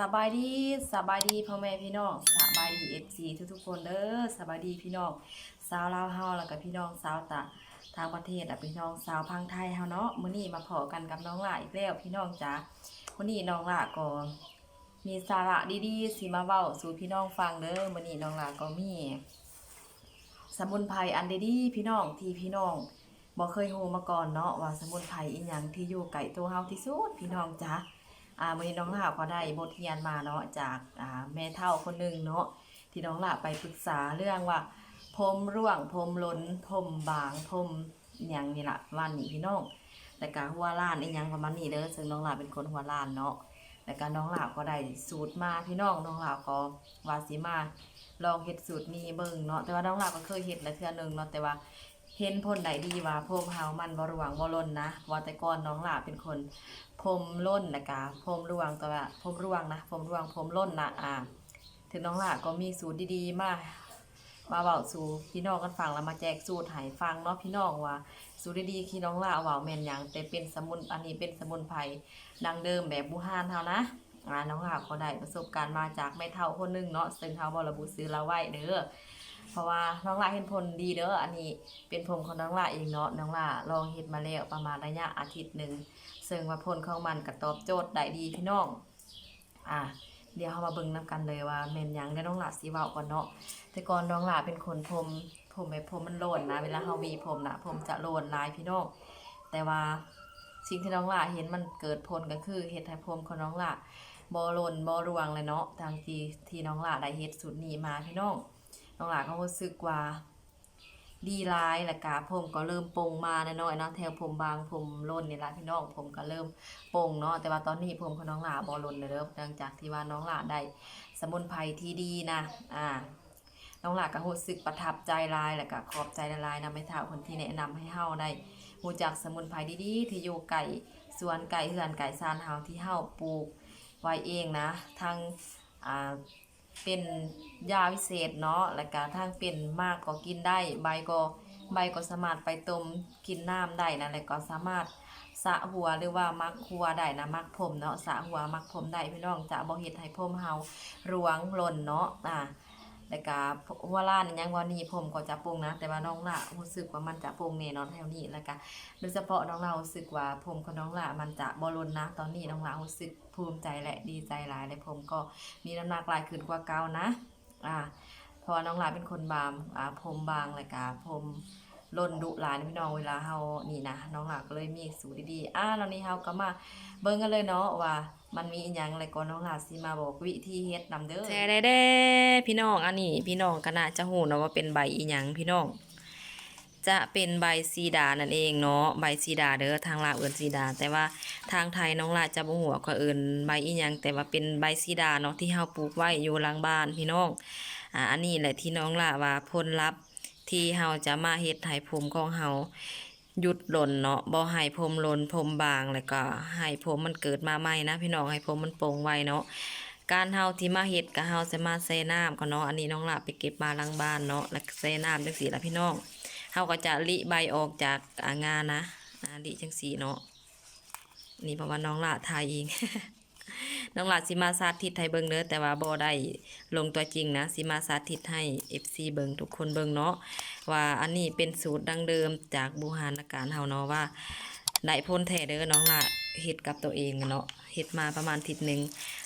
สบายดีสบายดีพ่อแม่พี่น้องสบายดีเอฟซีทุกๆคนเด้อสบายดีพี่น้องสาวลาวเฮาแล้วก็พี่น้องสาวตะทางประเทศอะพี่น้องสาวพังไทยเฮาเนาะมื้อนี้มาพอกันกับน้องหล่าอีกแล้วพี่น้องจ๋ามื้อนี้น้องหล่าก็มีสาระดีๆสิมาเว้าสู่พี่น้องฟังเด้อมื้อนี้น้องหล่าก็มี สมุนไพรอันดีๆพี่น้องที่พี่น้องบ่เคยรู้มาก่อนเนาะว่าสมุนไพรอีหยังที่อยู่ใกล้ตัวเฮาที่สุดพี่น้องจ๋า อ่าวันนี้น้องหลาก็ได้บทเรียนมาเนาะจากอ่าแม่เฒ่าคนหนึ่งเนาะที่น้องหลาไปปรึกษาเรื่องว่าผมร่วงผมล้นผมบางผมอย่างนี่ละวันนี้พี่น้องแต่การหัวล้านอีหยังประมาณนี้เด้อซึ่งน้องหลาเป็นคนหัวล้านเนาะแต่การน้องหลาก็ได้สูตรมาพี่น้องน้องหลาก็ว่าสิมาลองเฮ็ดสูตรนี้เบิ่งเนาะแต่ว่าน้องหลาก็เคยเฮ็ดแล้วเทื่อหนึงเนาะแต่ว่า เห็นผลได้ดีว่าผมเฮามันบร่วงบ่ล้นนะว่าแต่ก่อนน้องหลาเป็นคนผมล่นนะกะผมร่วงแต่ว่าผมร่วงนะผมร่วงผมล่นนะอ่าถึงน้องหล่ะก็มีสูตรดีๆ มามาเว้าสู่พี่น้องกันฟังแล้วมาแจกสูตรให้ฟังเนาะพี่น้องว่า สูตรดีๆที่น้องหล่ะเว้าแมนหยังแต่เป็นสมุนอันนี้เป็นสมุนไพรดังเดิมแบบบูฮานเฮานะอ่าน้องหล่ะก็ได้ประสบการณ์มาจากแม่เฒ่าคนหนึงเนาะซึ่งเฮาบ่ระบุซื้อเราไว้เด้อ เพราะว่าน้องหล่ะเห็นผลดีเด้ออันนี้เป็นผมของน้องหล่ะเองเนาะน้องหล่ะลองเฮ็ดมาแล้วประมาณระยะอาทิตย์หนึ่งซึ่งว่าผลของมันก็ตอบโจทย์ได้ดีพี่น้องอะเดี๋ยวเรามาเบิ่งนํกันเลยว่าแม่นยังได้น้องหลาสิเว้าก่อนเนาะแต่ก่อนน้องหลาเป็นคนผมผมแบบผมมันโลนนะ เวลาเฮาวีผมนะผมจะโลนลายพี่น้องแต่ว่าสิ่งที่น้องหลาเห็นมันเกิดผลก็คือเฮ็ดให้ผมของน้องหลาบ่โลนบ่รวงเลยเนาะทางที่ที่น้องหลาได้เฮ็ดสูตรนี้มาพี่น้อง น้องหลาก็รู้สึกว่า ดีร้ายและกาผมก็เริ่มโป่งมาน่น้อยๆเนาะแถวผมบางผมร่นนี่ละพี่น้องผมก็เริ่มโป่งเนาะแต่ว่าตอนนี้ผมของน้องหลาบอร่นเลยเด้อหลังจากที่ว่าน้องหลาได้สมุนไพรที่ดีนะอ่าน้องหลาก็รู้สึกประทับใจลายและก็ขอบใจหลายนะไม่ท้าคนที่แนะนำให้เฮาได้รู้จักสมุนไพรดีๆที่อยู่ไก่สวนไก่เฮือนไก่ซานเฮาที่เฮาปลูกไว้เองนะทั้งอ่า เป็นยาวิเศษเนาะแล้วก็ทางเป็นมากก็กินได้ ใบก็ใบก็สามารถไปต้มกินน้ำได้นะแล้วก็สามารถสะหัวหรือว่ามักหัวได้นะมักผมเนาะสะหัวมักผมได้พี่น้องจะบ่เห็ดให้ผมเฮารวงหล่นเนาะอ่า แล้วก็หัวล้านยังวันนี้ผมก็จะโปร่งนะ แต่ว่าน้องละรู้สึกว่ามันจะโปร่งเน่นอนแถวนี้แล้วก็โดยเฉพาะน้องเรารู้สึกว่าผมของน้องละมันจะบอลลนนะตอนนี้น้องละรู้สึกภูมิใจและดีใจหลายเลยผมก็มีน้ำหนักหลายขึ้นกว่าเก่านะอ่าพอน้องลาเป็นคนบางอ่าผมบางเลยกะผม ล่นดุหลานพี่น้องเวลาเฮานี่นะน้องหลานก็เลยมีสูตรดีๆอ่าตอนนี้เฮาก็มาเบิ่งกันเลยเนาะว่า มันมีอีหยังอะไรก่อนน้องหลานสิมาบอกวิธีเฮ็ดนำเด้อแท้เด้พี่น้องอันนี้ พี่น้องก็น่าจะฮู้เนาะว่าเป็นใบอีหยังพี่น้องจะเป็นใบซีดานั่นเองเนาะใบซีดาเด้อทางลาวเอิ้นซีดา แต่ว่าทางไทยน้องลาจะบ่ฮู้ว่าเขาเอิ้นใบอีหยังแต่ว่าเป็นใบซีดาเนาะที่เฮาปลูกไว้อยู่หลังบ้านพี่น้องอ่าอันนี้แหละที่น้องลาว่าผลลัพธ์ ที่เฮาจะมาเฮ็ดให้ผมของเฮาหยุดหล่นเนาะบ่ให้ผมหล่นผมบางแล้วก็ให้ผมมันเกิดมาใหม่นะ พี่น้องให้ผมมันโปร่งไวเนาะการเฮาที่มาเฮ็ดก็เฮาจะมาใส่น้ำก่อนเนาะอันนี้น้องลาไปเก็บมาหลังบ้านเนาะแล้วก็ใส่น้ำจังซี่ล่ะพี่น้องเฮาก็จะลิใบออกจากงานนะอ่าลิจังสีเนาะนี่เพราะว่าน้องหลาทายเอง น้องหลาสิมาสาธิตให้เบิ่งเด้อแต่ว่าบ่ได้ลงตัวจริงนะสิมาสาธิตให้ FC เบิ่งทุกคนเบิ่งเนาะว่าอันนี้เป็นสูตรดั้งเดิมจากบูหานการเฮาเนาะว่าได้พ้นแท้เด้อน้องหลาเฮ็ดกับตัวเองเนาะเฮ็ดมาประมาณทิศหนึง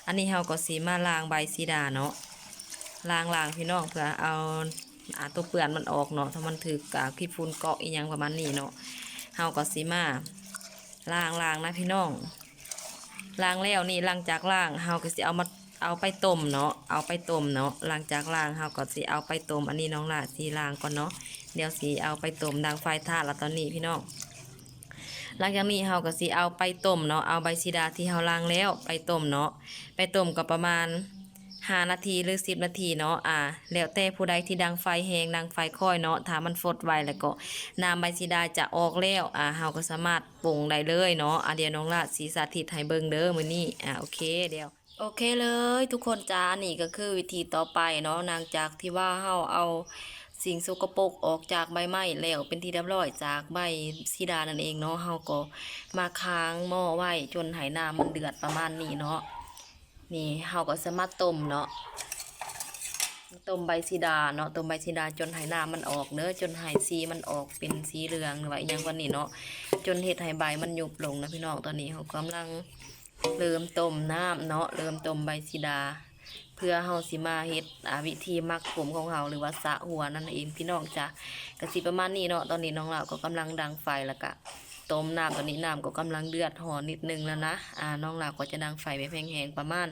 อันนี้เฮาก็สิมาล้างใบซีดาเนาะล้างๆพี่น้องเพื่อเอาอาตัวเปลือนมันออกเนาะถ้ามันถือกาขี้ฝุ่นเกาะอีหยังประมาณนี้เนาะเฮาก็สิมาล้างล้างนะพี่น้อง ล้างแล้วนี่ล้างจากล้างเฮาก็สิเอามาเอาไปต้มเนาะเอาไปต้มเนาะล้างจากล้างเฮาก็สิเอาไปต้มอันนี้น้องล่ะสีล้างก่อนเนาะเดี๋ยวสีเอาไปต้มดังไฟทาดละตอนนี้พี่น้องหลังจากนี้เฮาก็สิเอาไปต้มเนาะเอาใบซีดาที่เฮาล้างแล้วไปต้มเนาะไปต้มก็ประมาณ ห้านาทีหรือสิบนาทีเนาะอ่า แล้วแต่ผู้ใดที่ดังไฟแหงดังไฟค่อยเนาะถ้ามันฟดไวแล้วก็น้ำใบสีดาจะออกแล้วอ่าเฮาก็สามารถปรุงได้เลยเนาะอ่าเดี๋ยวน้องละสีสาธิตให้เบิ่งเด้อมื้อนี้อ่าโอเคเดี๋ยวโอเคเลยทุกคนจ้านี่ก็คือวิธีต่อไปเนาะนางจากที่ว่าเฮาเอาสิ่งสกปรกออกจากใบไม้แล้วเป็นที่เรียบร้อยจากใบสีดานั่นเองเนาะเฮาก็มาค้างหม้อไว้จนไหน้ำมันเดือดประมาณนี้เนาะ นี่เฮาก็สามารถต้มเนาะต้มใบซีดาเนาะต้มใบซีดาจนให้น้ำมันออกเด้อจนให้สีมันออกเป็นสีเหลืองหรือว่าอหยังวันนี้เนาะจนเฮ็ดให้ใบมันยุบลงนะพี่น้องตอนนี้เฮากำลังเริ่มต้มน้ำเนาะเริ่มต้มใบซีดา เพื่อเฮาสิมาเฮ็ดวิธีมักผมของเฮาหรือว่าสะหัวนั่นเองพี่น้องจ้ะก็สิประมาณนี้เนาะตอนนี้น้องลาวก็กำลังดังไฟแล้วก็ ต้มน้ำตอนนี้น้ำก็กำลังเดือดหอนิดนึงแล้วนะอ่าน้องหลาก็จะดังไฟไปแพงๆประมาณ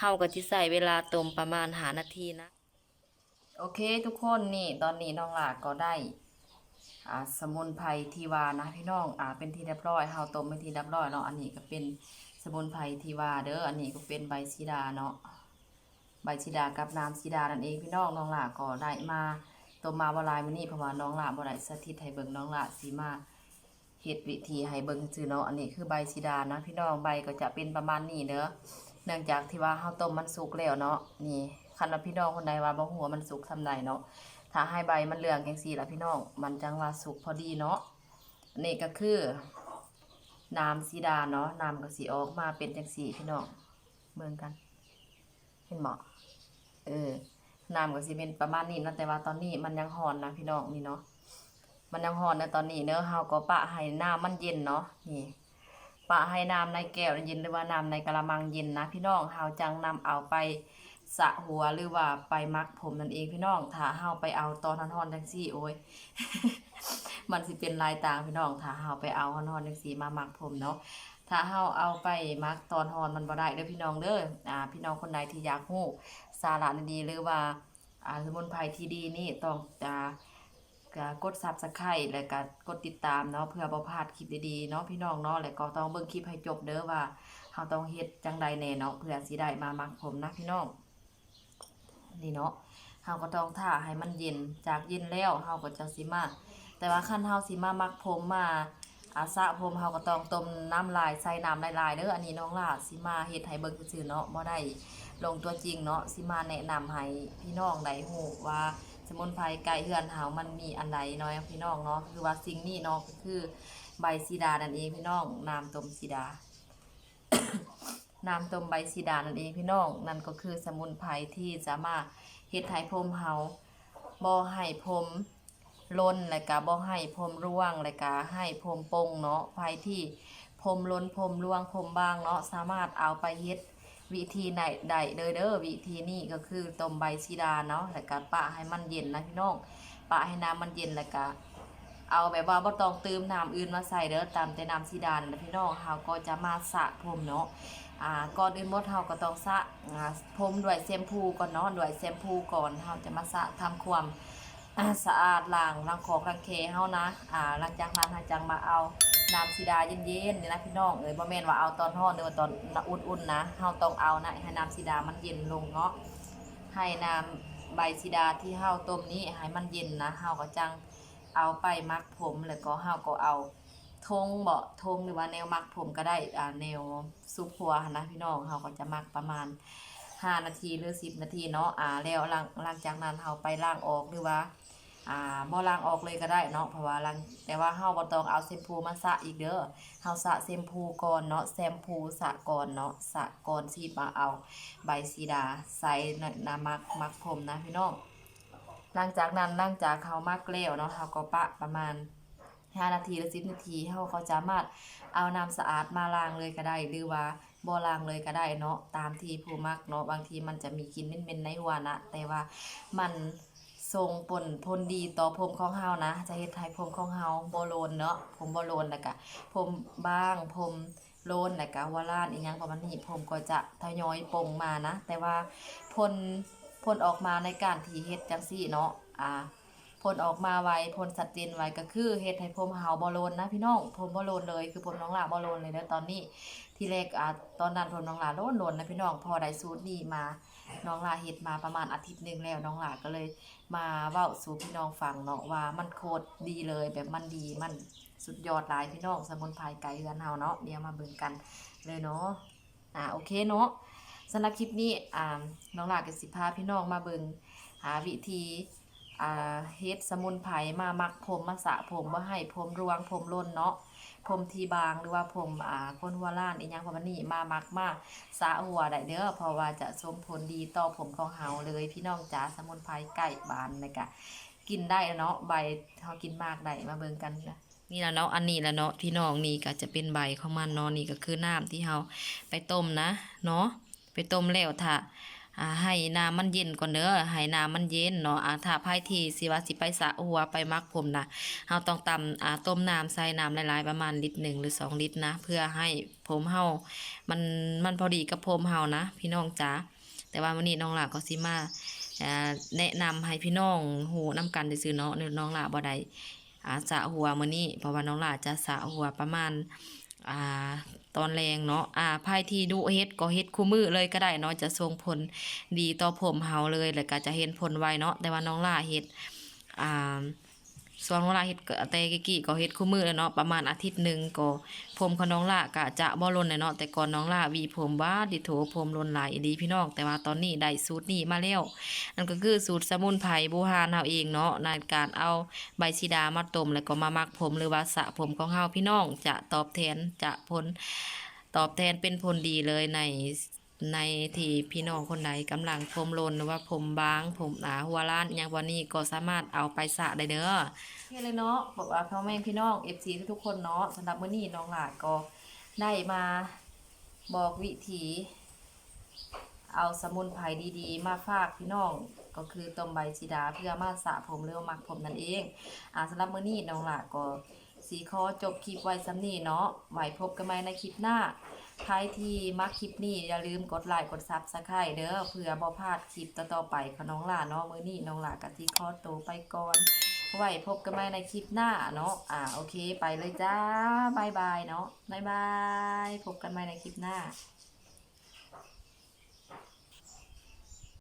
เฮาก็จะใส่เวลาต้มประมาณหานาทีนะ โอเคทุกคนนี่ตอนนี้น้องหลาก็ได้อ่าสมุนไพรทีวานะพี่น้องอ่าเป็นที่เรียบร้อยเฮาต้มเป็นที่เรียบร้อยเนาะอันนี้ก็เป็นสมุนไพรทีวาเด้ออันนี้ก็เป็นใบซีดาเนาะใบซีดากับน้ำซีดานั่นเองพี่น้องน้องหลาก็ได้มาต้มมาบหลายมื้อนี้เพราะว่าน้องหลาบ่ได้สาธิตให้เบิงน้องหลาสิมา เฮ็ดวิธีให้เบิ่งซื่อเนาะอันนี้คือใบสีดานะพี่น้องใบก็จะเป็นประมาณนี้เด้อเนื่องจากที่ว่าเฮาวต้มมันสุกแล้วเนาะนี่คันว่าพี่น้องคนใดว่าบ่ฮู้ว่ามันสุกซำใดเนาะถ้าให้ใบมันเหลืองจังซี่ล่ะพี่น้องมันจังว่าสุกพอดีเนาะอันนี้ก็คือน้ำสีดาเนาะน้ำก็สิออกมาเป็นจังซี่พี่น้องเบิ่งกันเห็นบ่เออน้ำก็สิเป็นประมาณนี้นะแต่ว่าตอนนี้มันยังร้อนนะพี่น้องนี่เนาะ มันยังหอนในตอนนี้เนอะเฮาก็ปะให้น้ำมันเย็นเนาะนี่ปะให้น้ำในแก้วเย็นหรือว่าน้ำในกระมังเย็นนะ พี่น้องเฮาจังนำเอาไปสะหัวหรือว่าไปมักผมนั่นเองพี่น้องถ้าเฮาไปเอาตอนร้อนๆจังซี่โอ้ยมันสิเป็นลายต่างพี่น้องถ้าเฮาไปเอาร้อนๆจังซี่มามักผมเนาะถ้าเฮาเอาไปมักตอนร้อนมันบ่ได้เด้อพี่น้องเด้ออ่า พี่น้องคนใดที่อยากรู้สาระดีๆหรือว่าอ่าสมุนไพรที่ดีนี่ต้องอ่า ก็กด Subscribe แล้วก็กดติดตามเนาะเพื่อบ่พลาดคลิปดีๆเนาะพี่น้องเนาะแล้วก็ต้องเบิ่งคลิปให้จบเด้อว่าเฮาต้องเฮ็ดจังใดแน่เนาะเพื่อสิได้มามักผมนะพี่น้องนี่เนาะเฮาก็ต้องท่าให้มันเย็นจากเย็นแล้วเฮาก็จังสิมาแต่ว่าคันเฮาสิมามักผมมาอาสะผมเฮาก็ต้องต้มน้ำลายใส่น้ำลายๆเด้ออันนี้น้องล่าสิมาเฮ็ดให้เบิ่งซื่อๆเนาะบ่ได้ลงตัวจริงเนาะสิมาแนะนำให้พี่น้องได้ฮู้ว่า สมุนไพรไก่เฮือนเฮามันมีอันใดเนาะพี่น้องเนาะคือว่าสิ่งนี้เนาะก็คือใบซีดานั่นเองพี่น้องน้ำต้มซีดา น้ำต้มใบซีดานั่นเองพี่น้อง นั่นก็คือสมุนไพรที่จะมาเฮ็ดให้ผมเฮาบ่ให้ผมล้นและก็บ่ให้ผมร่วงและก็ให้ผมปงเนาะไผที่ผมล้นผมร่วงผมบางเนาะสามารถเอาไปเฮ็ด วิธีไหนใดเด้อเด้อวิธีนี้ก็คือต้มใบซีดาเนาะแล้วก็ปะให้มันเย็นนะพี่น้องปะให้น้ำมันเย็นแล้วก็เอาแบบว่าบ่ต้องเติมน้ำอื่นมาใส่เด้อตามแต่น้ำซีดานะพี่น้องเฮาก็จะมาสระผมเนาะอ่าก่อนอื่นหมดเฮาก็ต้องสระอ่าผมด้วยแชมพูก่อนเนาะด้วยแชมพูก่อนเฮาจะมาสระทำความสะอาดล้างล้างของล้างเคเฮานะอ่าหลังจากนั้นเฮาจังมาเอา น้ำซีดาเย็นๆเนี่ยนะพี่น้องเอ้ยบ่แม่นว่าเอาตอนร้อนหรือว่าตอนอุ่นๆนะเฮาต้องเอานะให้น้ำซีดามันเย็นลงเนาะให้น้ำใบซีดาที่เฮาต้มนี้ให้มันเย็นนะเฮาก็จังเอาไปมักผมแล้วก็เฮาก็เอาทงเบาทงหรือว่าแนวมักผมก็ได้อ่าแนวซุปหัวนนะพี่น้องเฮาก็จะมักประมาณ5นาทีหรือ 10 นาทีเนาะอ่าแล้วหลังหลังจากนั้นเฮาไปล้างออกหรือว่า อ่าบ่ล้างออกเลยก็ได้เนาะเพราะว่าล้างแต่ว่าเฮาบ่ต้องเอาแชมพูมาสระอีกเด้อเฮาสระแชมพูก่อนเนาะแชมพูสระก่อนเนาะสระก่อนที่มาเอาใบซีดาใส่นน้ำมักมักผมนะพี่น้องหลังจากนั้นหลังจากเขามักแล้วเนาะเฮาก็ปะประมาณ5นาทีหรือ10นาทีเฮาก็สามารถเอาน้ำสะอาดมาล้างเลยก็ได้ หรือว่าบ่ล้างเลยก็ได้เนาะตามที่ผู้มักเนาะบางทีมันจะมีกลิ่นเหม็นๆในหัวนะแต่ว่ามัน ทรงผลพลดีต่อผมของเฮานะ จะเฮ็ดให้ผมของเฮาบ่โลนเนาะผมบ่โลนแล้วก็ผมบ้างผมโลนแล้วก็วาลานอีหยังประมาณนี้ผมก็จะทยอยปลงมานะ แต่ว่าผลผลออกมาในการที่เฮ็ดจังซี่เนาะอ่า ผลออกมาไวผลชัดเจนไวก็คือเฮ็ดให้ผมเฮาบ่โลนนะพี่น้องผมบ่โลนเลยคือผมน้องหลาบ่โลนเลยเด้อตอนนี้ที่แรกอ่าตอนนั้นผมน้องหลาโลนโลนนะพี่น้องพอได้สูตรนี้มาน้องหลาเฮ็ดมาประมาณอาทิตย์หนึ่งแล้วน้องหลาก็เลยมาเว้าสู่พี่น้องฟังเนาะว่ามันโคตรดีเลยแบบมันดีมันสุดยอดหลายพี่น้องสมุนไพรไก่เฮือนเฮาเนาะเดี๋ยวมาเบิ่งกันเลยเนาะอ่าโอเคเนาะสำหรับคลิปนี้อ่าน้องหลาก็สิพาพี่น้องมาเบิ่งหาวิธี เฮ็ดสมุนไพรมามักผมมาสะผมบ่ให้ผมรวงผมร่นเนาะผมทีบางหรือว่าผมอ่าคนหัวล้านอีหยังประมาณนี้มามักมากสะหัวได้เด้อเพราะว่าจะส่งผลดีต่อผมของเฮาเลยพี่น้องจ๋าสมุนไพรไก่บานเนะกะกินได้เนาะใบเฮากินมากได้มาเบิ่งกันนะนี่และเนาะอันนี้และเนาะพี่น้องนี่ก็จะเป็นใบของมันเนาะนี่ก็คือน้ำที่เฮาไปต้มนะเนาะไปต้มแล้วถ้าอ่า ให้น้ำมันเย็นก่อนเด้อให้น้ำมันเย็นเนาะอ่าถ้าไผที่สิว่าสิไปสระหัวไปมักผมนะเฮาต้องตำอ่าต้มน้ำใส่น้ำหลายๆประมาณลิตรหนึ่งหรือสองลิตรนะ เพื่อให้ผมเฮามันมันพอดีกับผมเฮานะ พี่น้องจ๋าแต่ว่าวันนี้น้องหลาก็สิมาอ่าแนะนำให้พี่น้องหูนํกันซื่อเนาะน้องหลาบ่ได้อ่าสะหัวมื้อนี้เพราะว่าน้องหลาจะสะหัวประมาณ อ่า ตอนแรงเนาะอ่าไพ่ที่ดูเฮ็ดก็เฮ็ดคู่มือเลยก็ได้เนาะจะส่งผลดีต่อผมเฮาเลยแล้วก็จะเห็นผลไวเนาะแต่ว่าน้องล่าเฮ็ดอ่า ส่วนน้องล่าเฮ็ดก็แต่กี้ก็เฮ็ดคู่มือแล้วเนาะประมาณอาทิตย์หนึ่งก็ผมของน้องล่าก็จะบ่ลนเลยเนาะแต่ก่อนน้องล่าวีผมว่าดิโถผมลนหลายอีพี่น้องแต่ว่าตอนนี้ได้สูตรนี้มาแล้วนั่นก็คือสูตรสมุนไพรบูฮานเฮาเองเนาะในการเอาใบซีดามาต้มแล้วก็มามักผมหรือว่าสระผมของเฮาพี่น้องจะตอบแทนจะผลตอบแทนเป็นผลดีเลยใน ในที่พี่น้องคนใดกำลังผมลนหรือว่าผมบาง ผมหนาหัวล้านอย่างวันนี้ก็สามารถเอาไปสระได้เด้อเฮ้เลยเนาะบอกว่าพ่อแม่พี่น้อง FC ทุกคนเนาะสำหรับมื้อนี้น้องหลาดก็ได้มาบอกวิธีเอาสมุนไพรดีๆ มาฝากพี่น้องก็คือต้มใบชีดาเพื่อมาสระผมหรือว่ามักผมนั่นเองอ่าสำหรับมื้อนี้น้องหลาก็สีขอจบคลิปไว้ซ้ำนี้เนาะไว้พบกันใหม่ในคลิปหน้า ใครที่มักคลิปนี้อย่าลืมกดไลค์กดซับสไครต์เด้อเพื่อบ่พลาดคลิปต่อๆไปของน้องหลาเนาะมื้อนี้น้องหลากะที่ขอตัวไปก่อนไว้พบกันใหม่ในคลิปหน้าเนาะอ่าโอเค ไปเลยจ้าบายบายเนาะบายบายพบกันใหม่ในคลิปหน้า